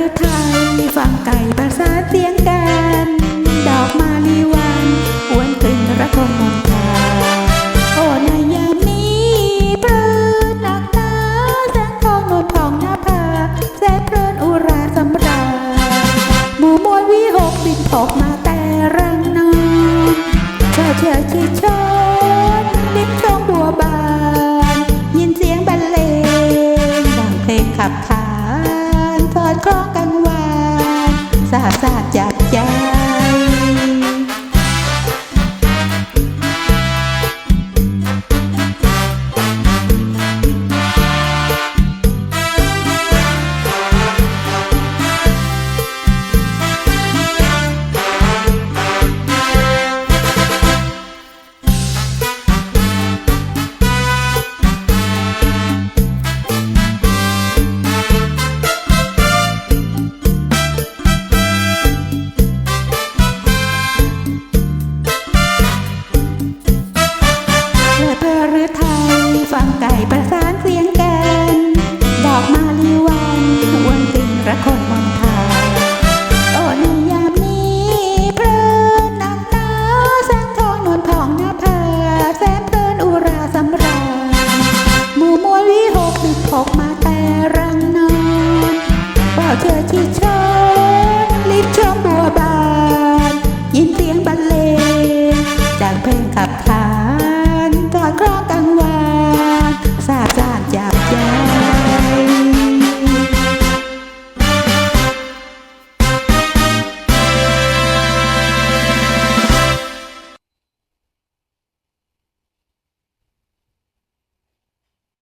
รือไทยฟังไก่ประสาเสียงกัน ดอกมาลีวันอวนกลิ่นระทมมนทาโอ้ในยามนี้ปลื้นหนักหนาแสงทองนวลทองหน้าผาแสบเพลินอุราสำราญหมู่มวลวิหกบินตกมาแต่รังนอนเชื่อเชื่อชิดชน 萨萨加 เพลือไทยฟังไก่ประสานเสียงแกน ดอกมาลีวันอวนติ้นระคนมองทางโอ้ในยามนี้เพลินนักหนาแสงทองนวลผ่องหน้าเผาแสนเพลินอุราสำราญหมู่มวลวิหกดึกหกมาแต่รังนอนว่าวเธอที่ชมลิบชมบัวบาน ยินเสียงบรรเลงจากเพลงขับขาน tua croca no